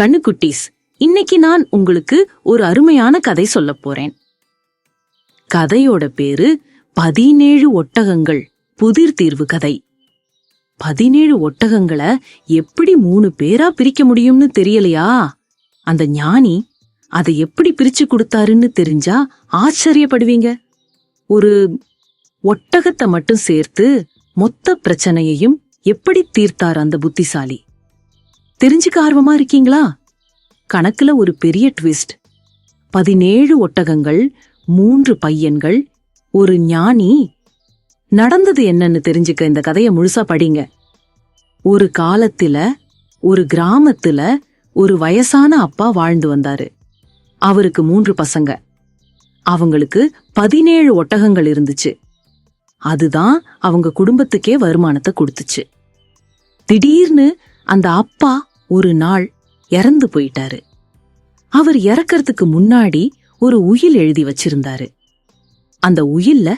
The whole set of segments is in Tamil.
கண்ணுக்குட்டீஸ் இன்னைக்கு நான் உங்களுக்கு ஒரு அருமையான கதை சொல்ல போறேன். கதையோட பேரு பதினேழு ஒட்டகங்கள் புதிர் தீர்வு கதை. பதினேழு ஒட்டகங்களை எப்படி மூணு பேரா பிரிக்க முடியும்னு தெரியலையா? அந்த ஞானி அதை எப்படி பிரிச்சு கொடுத்தாருன்னு தெரிஞ்சா ஆச்சரியப்படுவீங்க. ஒரு ஒட்டகத்தை மட்டும் சேர்த்து மொத்த பிரச்சனையையும் எப்படி தீர்த்தார் அந்த புத்திசாலி? தெரிஞ்சுக்க ஆர்வமா இருக்கீங்களா? கணக்குல ஒரு பெரிய ட்விஸ்ட். பதினேழு ஒட்டகங்கள் மூன்று பையன்கள் ஒரு ஞானி. நடந்தது என்னன்னு தெரிஞ்சுக்க இந்த கதையை முழுசா படிங்க. ஒரு காலத்துல ஒரு கிராமத்துல ஒரு வயசான அப்பா வாழ்ந்து வந்தாரு. அவருக்கு மூன்று பசங்க. அவங்களுக்கு பதினேழு ஒட்டகங்கள் இருந்துச்சு. அதுதான் அவங்க குடும்பத்துக்கே வருமானத்தை கொடுத்துச்சு. திடீர்னு அந்த அப்பா ஒரு நாள் இறந்து போயிட்டாரு. அவர் இறக்கறதுக்கு முன்னாடி ஒரு உயில் எழுதி வச்சிருந்தாரு. அந்த உயில்ல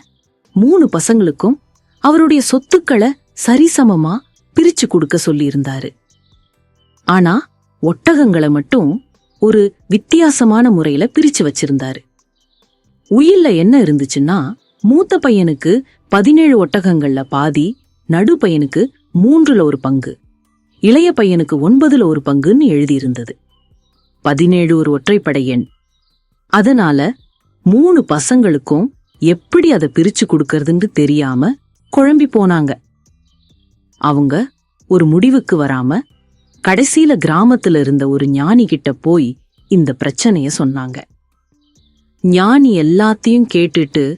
மூணு பசங்களுக்கும் அவருடைய சொத்துக்களை சரிசமமா பிரிச்சு கொடுக்க சொல்லியிருந்தாரு. ஆனா ஒட்டகங்களை மட்டும் ஒரு வித்தியாசமான முறையில பிரிச்சு வச்சிருந்தாரு. உயில்ல என்ன இருந்துச்சுன்னா மூத்த பையனுக்கு பதினேழு ஒட்டகங்கள்ல பாதி நடு பையனுக்கு மூன்றுல ஒரு பங்கு. இளைய பையனுக்கு ஒன்பதுல ஒரு பங்குன்னு எழுதியிருந்தது. பதினேழு ஒரு ஒற்றைப்படை எண். அதனால மூணு பசங்களுக்கும் எப்படி அதை பிரிச்சு கொடுக்கறதுன்னு தெரியாம குழம்பி போனாங்க. அவங்க ஒரு முடிவுக்கு வராம கடைசியில கிராமத்துல இருந்த ஒரு ஞானி கிட்ட போய் இந்த பிரச்சனைய சொன்னாங்க. ஞானி எல்லாத்தையும் கேட்டுட்டு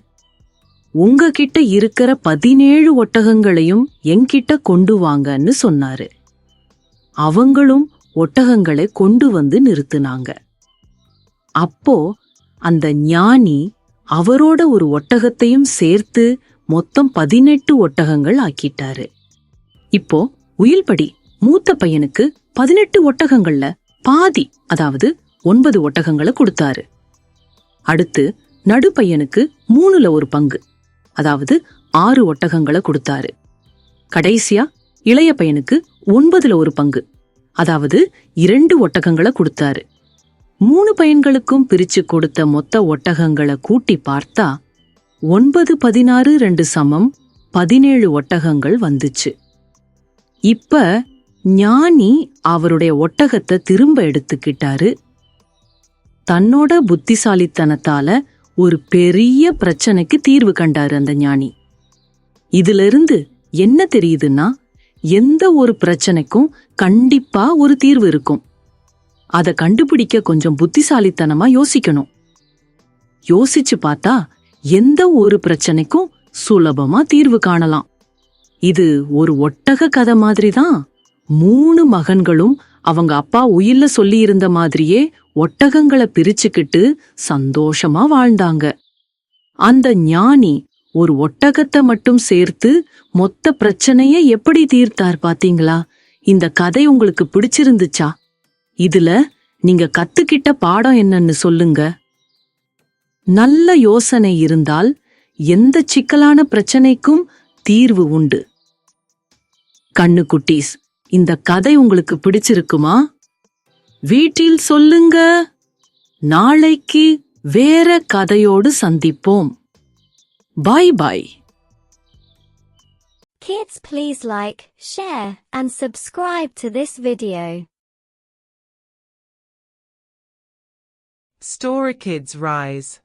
உங்ககிட்ட இருக்கிற பதினேழு ஒட்டகங்களையும் என்கிட்ட கொண்டு வாங்கன்னு சொன்னாரு. அவங்களும் ஒட்டகங்களை கொண்டு வந்து நிறுத்துனாங்க. அப்போ அந்த ஞானி அவரோட ஒரு ஒட்டகத்தையும் சேர்த்து மொத்தம் பதினெட்டு ஒட்டகங்கள் ஆக்கிட்டாரு. இப்போ உயில்படி மூத்த பையனுக்கு பதினெட்டு ஒட்டகங்கள்ல பாதி அதாவது ஒன்பது ஒட்டகங்களை கொடுத்தாரு. அடுத்து நடு பையனுக்கு மூணுல ஒரு பங்கு அதாவது ஆறு ஒட்டகங்களை கொடுத்தாரு. கடைசியா இளைய பையனுக்கு ஒன்பதுல ஒரு பங்கு. அதாவது இரண்டு ஒட்டகங்களை கொடுத்தாரு. மூணு பையன்களுக்கும் பிரிச்சு கொடுத்த மொத்த ஒட்டகங்களை கூட்டி பார்த்தா ஒன்பது பதினாறு ரெண்டு சமம் பதினேழு ஒட்டகங்கள் வந்துச்சு. இப்ப ஞானி அவருடைய ஒட்டகத்தை திரும்ப எடுத்துக்கிட்டாரு. தன்னோட புத்திசாலித்தனத்தால ஒரு பெரிய பிரச்சனைக்கு தீர்வு கண்டாரு அந்த ஞானி. இதுல இருந்து என்ன தெரியுதுன்னா எந்த ஒரு பிரச்சனைக்கும் கண்டிப்பா ஒரு தீர்வு இருக்கும். அதை கண்டுபிடிக்க கொஞ்சம் புத்திசாலித்தனமா யோசிக்கணும். யோசிச்சு பார்த்தா எந்த ஒரு பிரச்சனைக்கும் சுலபமா தீர்வு காணலாம். இது ஒரு ஒட்டக கதை மாதிரி தான் மூணு மகன்களும் அவங்க அப்பா உயில்ல சொல்லி இருந்த மாதிரியே ஒட்டகங்களை பிரிச்சுக்கிட்டு சந்தோஷமா வாழ்ந்தாங்க. அந்த ஞானி ஒரு ஒட்டகத்தை மட்டும் சேர்த்து மொத்த பிரச்சனைய எப்படி தீர்த்தார் பாத்தீங்களா? இந்த கதை உங்களுக்கு பிடிச்சிருந்துச்சா? இதுல நீங்க கத்துக்கிட்ட பாடம் என்னன்னு சொல்லுங்க. நல்ல யோசனை இருந்தால் எந்த சிக்கலான பிரச்சனைக்கும் தீர்வு உண்டு. கண்ணுக்குட்டீஸ் இந்த கதை உங்களுக்கு பிடிச்சிருக்குமா? வீட்டில் சொல்லுங்க. நாளைக்கு வேற கதையோடு சந்திப்போம். Bye bye. Kids please like, share and subscribe to this video. Story Kids Rise